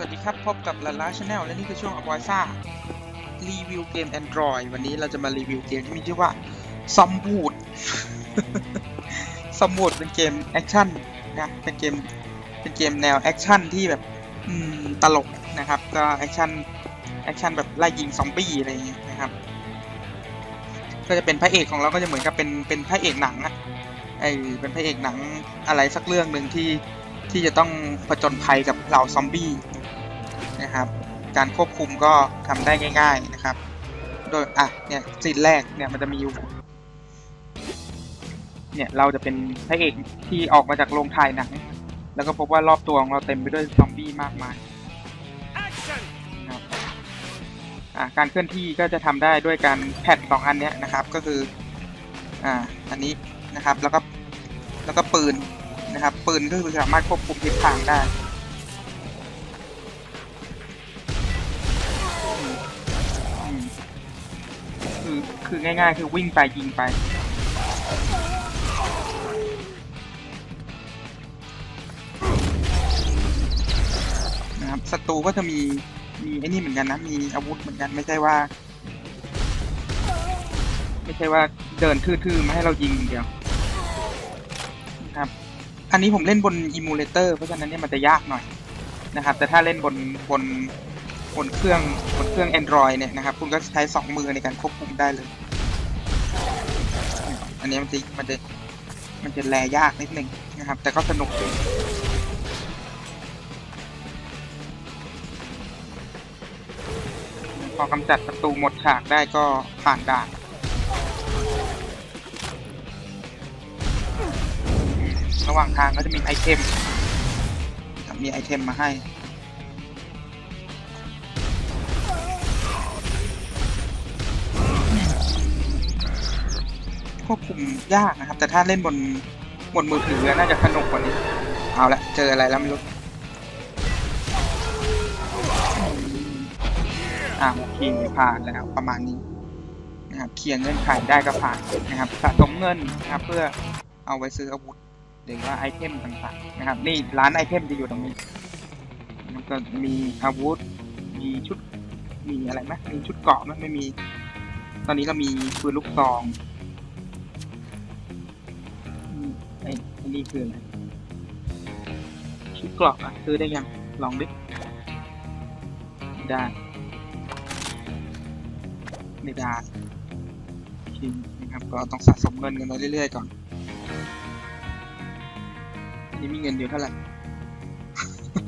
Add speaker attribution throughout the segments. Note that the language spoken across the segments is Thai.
Speaker 1: วัสดีครับ พบกับลาลาชาแนลและนี่คือช่วงอ b o y ซ่ารีวิวเกม Android วันนี้เราจะมารีวิวเกมที่มีชื่อว่าซอมบูดซอมบูดเป็นเกมแอคชั่นนะเป็นเกมเป็นเกมแนวแอคชั่นที่แบบตลกนะครับก็แอคชั่นแอคชั่นแบบไล่ยิงซอมบี้อะไรอย่างเงี้ยนะครับ ก็จะเป็นพระเอกของเราก็จะเหมือนกับเป็นเป็นพระเอกหนังอะไอเป็นพระเอกหนังอะไรสักเรื่องหนึ่งที่ที่จะต้องผจญภัยกับเหล่าซอมบี้ นะครับ การควบคุมก็ทำได้ง่าย ๆนะครับ โดยอะเนี่ยซีนแรกเนี่ยมันจะมีอยู่เนี่ยเราจะเป็นพระเอกที่ออกมาจากโรงถ่ายหนังแล้วก็พบว่ารอบตัวของเราเต็มไปด้วยซอมบี้มากมาย
Speaker 2: Action!
Speaker 1: นะครับอ่าการเคลื่อนที่ก็จะทำได้ด้วยการแพดสองอันเนี้ยนะครับ ก็คืออ่าอันนี้นะครับแล้วก็แล้วก็ปืนนะครับ ปืนก็คือสามารถควบคุมทิศทางได้ คือง่ายๆ คือวิ่งไปยิงไป นะครับศัตรูก็จะมีมีไอ้นี่เหมือนกันนะ มีอาวุธเหมือนกันไม่ใช่ว่า ไม่ใช่ว่าเดินทื่อๆมาให้เรายิงอย่างเดียวนะครับ อันนี้ผมเล่นบนอิมูเลเตอร์เพราะฉะนั้นเนี่ยมันจะยากหน่อยนะครับ แต่ถ้าเล่นบนบน บนเครื่องบนเครื่อง Android เนี่ยนะครับ คุณก็ใช้สองมือในการควบคุมได้เลย อันนี้มันจะมันจะมันจะแลยากนิดนึงนะครับ แต่ก็สนุกดีพอกำจัดศัตรูหมดฉากได้ก็ผ่านด่านระหว่างทางก็จะมีไอเทม มีไอเทมมาให้ ควบคุมยากนะครับ แต่ถ้าเล่นบนบนมือถือน่าจะสนุกกว่านี้ เอาละเจออะไรแล้วไม่รู้อ่าโอเคผ่านแล้วประมาณนี้นะครับเคลียร์เงื่อนไขได้ก็ผ่านนะครับสะสมเงินนะครับเพื่อเอาไว้ซื้ออาวุธหรือว่าไอเทมต่างๆนะครับ นี่ร้านไอเทมจะอยู่ตรงนี้แล้วก็มีอาวุธ มีชุดมีอะไรไหมมีชุดเกาะไหมไม่มี ตอนนี้เรามีปืนลูกซอง อ้ไอ้นี่คืออะไรชุดกราะอะซื้อได้ยัง ลองดิ ได้ไม่ได้โอเคนะครับ ก็ต้องสะสมเงินกันไปเรื่อยๆก่อน นี่มีเงินอยู่เท่าไหร่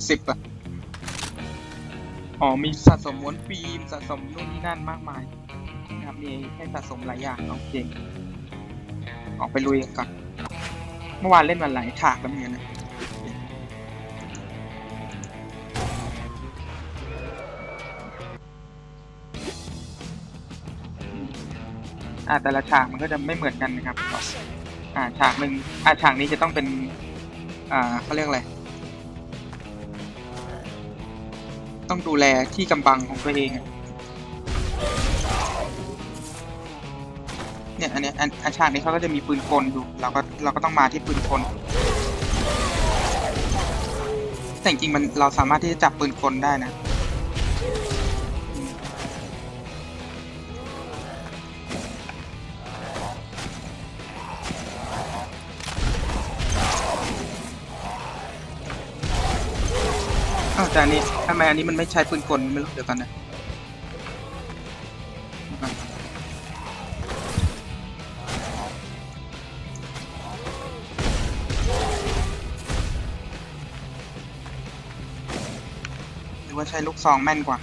Speaker 1: สิบอะอ๋อ มีสะสมม้วนฟิล์มสะสมนู่นนี่นั่นมากมายนะครับ มีให้สะสมหลายอย่างโองเคออกไปลุยกันก่อน เมื่อวานเล่นวันไหลายฉากแล้วเหมือนกันนะอ่าแต่ละฉากมันก็จะไม่เหมือนกันนะครับ อ่าฉากหนึ่งอ่าฉากนี้จะต้องเป็น อ่าเขาเรียกอะไร ต้องดูแลที่กำบังของตัวเองอะ เนี่ยอันเนี้ยอันอันฉากนี้เขาก็จะมีปืนกลอยู่เราก็เราก็ต้องมาที่ปืนกลแต่จริงๆมันเราสามารถที่จะจับปืนกลได้นะอาแต่อันนี้ทำไมอันนี้มันไม่ใช้ปืนกลไม่รู้เดี๋ยวก่อนนะ รือว่าใช้ลูกซองแม่นกว่า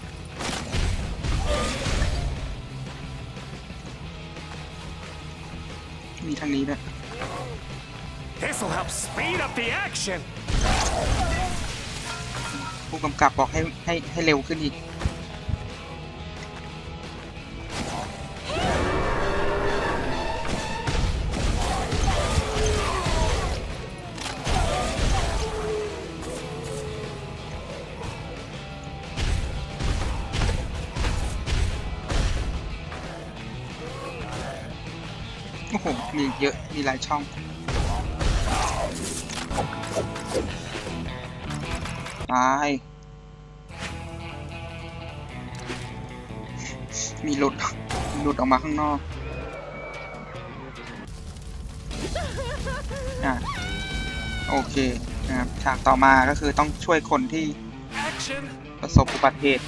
Speaker 1: มีทางนี้ด้วย
Speaker 2: This'll help speed up the action!
Speaker 1: ผู้กำกับบอกให้ให้ให้เร็วขึ้นอีก มมีเยอะมีหลายช่อง ตาย มีหลุดหลุดออกมาข้างนอกอะโอเคนะครับฉากต่อมาก็คือต้องช่วยคนที่ประสบอุบัติเหตุ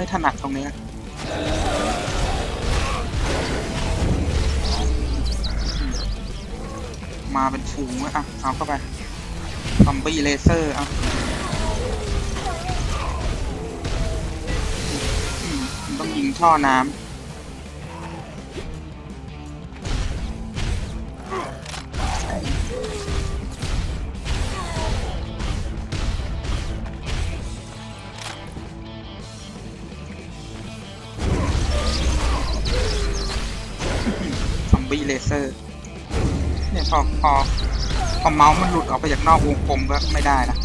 Speaker 1: ไม่ถนัดตรงนี้มาเป็นฝูงอะอะ เอาเข้าไปซอมบี้เลเซอร์อะอืมมันต้องยิงท่อน้ำ บี้เลเซอร์เนี่ยพอพอพอเมาส์มันหลุดออกไปจากนอกวงกลมก็ไม่ได้นะ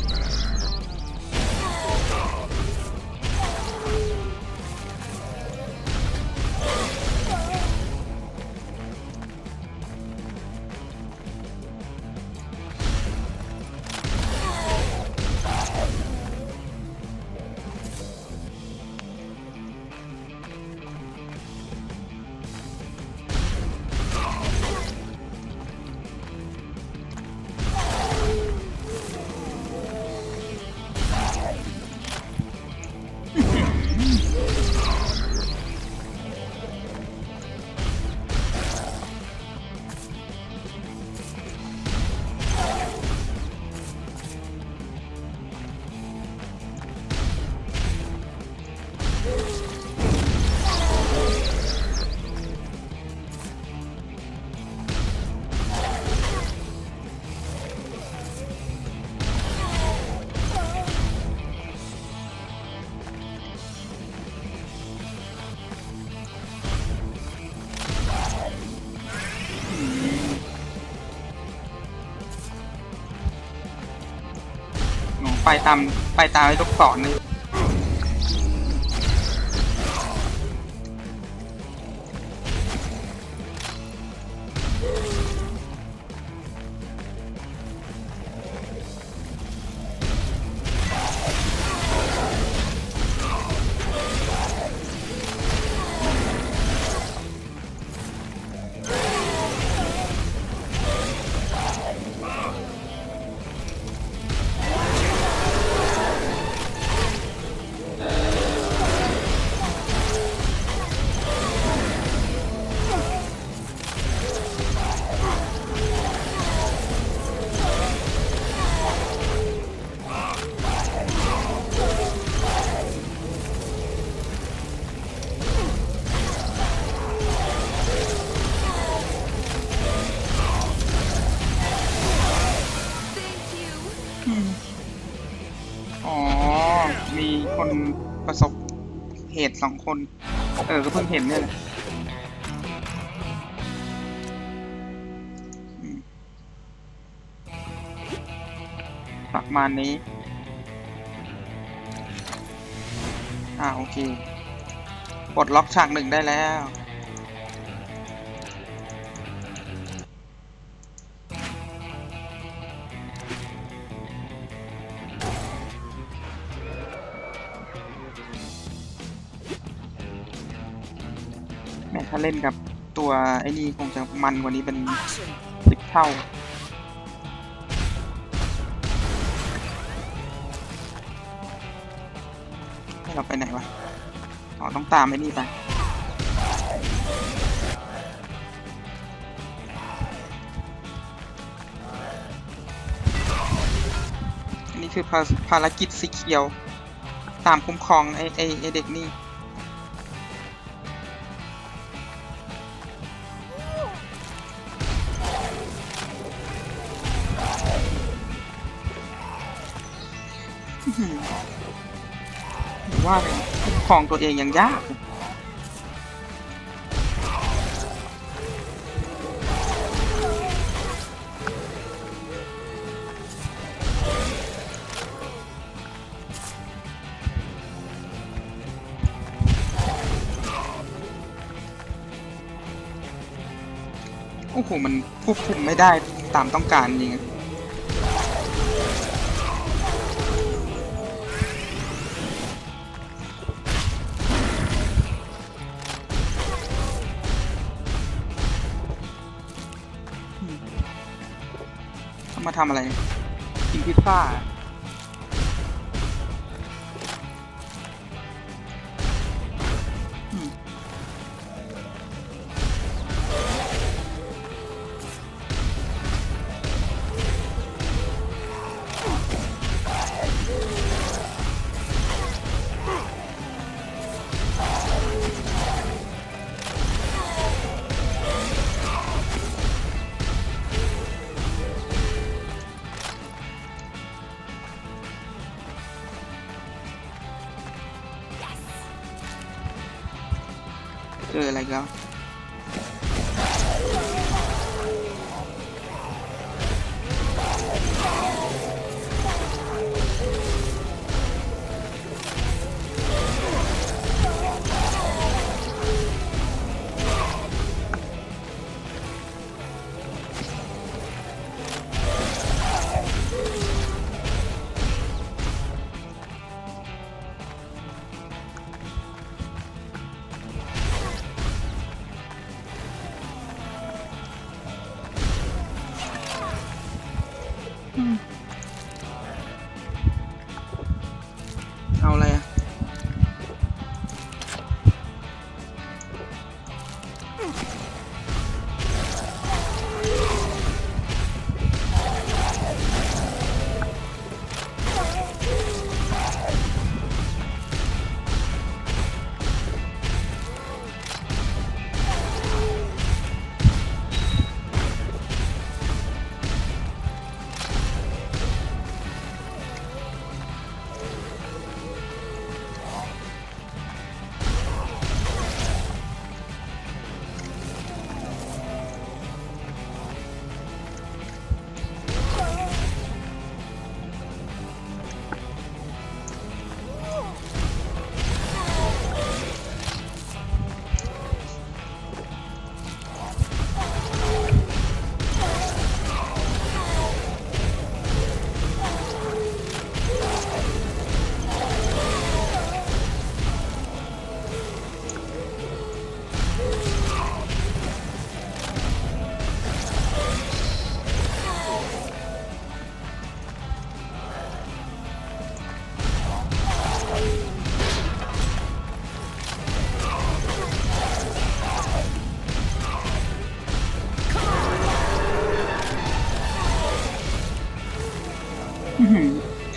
Speaker 1: ตามไปตามไอ้ลูกศรนี่ สองคน เออ ก็เพิ่งเห็นเนี่ยแหละอืมประมาณนี้ อ่า โอเค ปลดล็อกฉากหนึ่งได้แล้ว เล่นกับตัวไอ้นี่คงจะมันกว่านี้เป็นสิบเท่าให้เราไปไหนวะ อ๋อ ต้องตามไอ้นี่ไปอันนี้คือภาภารกิจสีเขียว ตามคุ้มครองไอ้ไอ้ไอ้เด็กนี่ ว่าเลยคุ้มครองตัวเองยังยากโอ้โห มันควบคุมไม่ได้ตามต้องการจริง มาทำอะไรกินพิซซ่า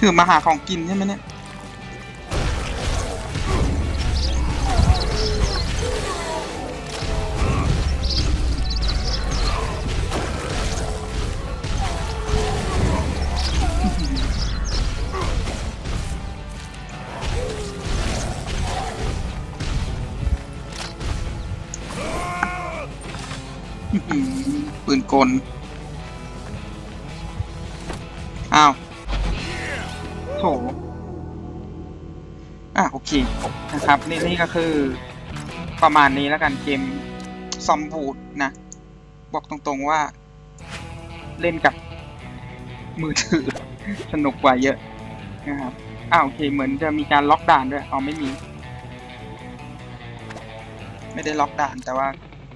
Speaker 1: คือมาหาของกินใช่ไหมเนี่ยปืนกล อ้าว โถอะโอเคนะครับนี่นี่ก็คือประมาณนี้แล้วกันเกมซอมบูดนะ บอกตรงๆว่า เล่นกับมือถือ สนุกกว่าเยอะนะครับอ้าวโอเคเหมือนจะมีการล็อกด่านด้วยอ๋อไม่มี ไม่ได้ล็อกด่านแต่ว่า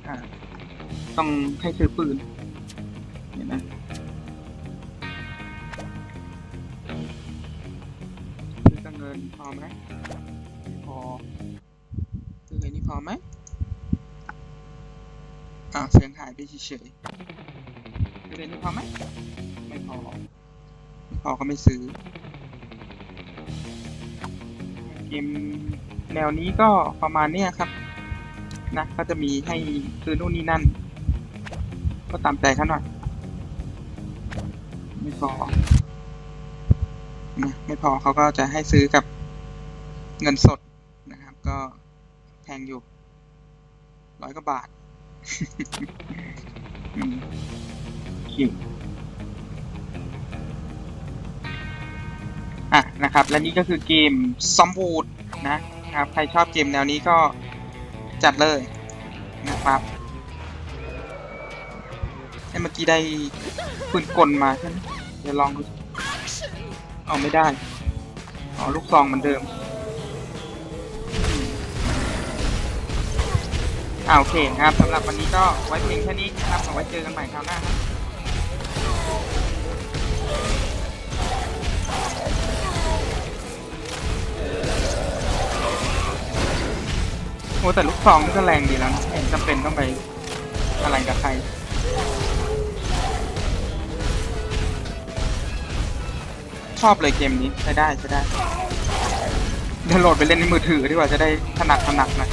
Speaker 1: อ่าต้องให้ซื้อปืนเห็นไหม เงินพอไหมพอซื้อไอ้นี่พอไหมอ่าเสียงหายไปเฉยๆซื้อไอ้นี่พอไหมไม่พอไม่พอก็ไม่ซื้อ เกมแนวนี้ก็ประมาณเนี้ยครับ นะก็จะมีให้ซื้อนู่นนี่นั่น ก็ตามใจเขาหน่อยไม่พอ นะไม่พอเขาก็จะให้ซื้อกับเงินสดนะครับ ก็แพงอยู่ร้อยกว่าบาทเกมอะนะครับ และนี่ก็คือเกมซอมบูดนะครับ ใครชอบเกมแนวนี้ก็จัดเลยนะครับไอ้เมื่อกี้ได้ปืนกลมาใช่ไหมเดี๋ยวลองดู เอาไม่ได้อ๋อลูกซองเหมือนเดิมอ่าโอเคครับสำหรับวันนี้ก็ไว้เพียงแค่นี้นะครับเอาไว้เจอกันใหม่คราวหน้าครับโอ้แต่ลูกซองนี่ก็แรงดีแล้วนะไม่เห็นจำเป็นต้องไปอะไรกับใคร ชอบเลยเกมนี้ใช้ได้ใช้ได้เดี๋ยวโหลดไปเล่นในมือถือดีกว่าจะได้ถนัดถนัดหน่อย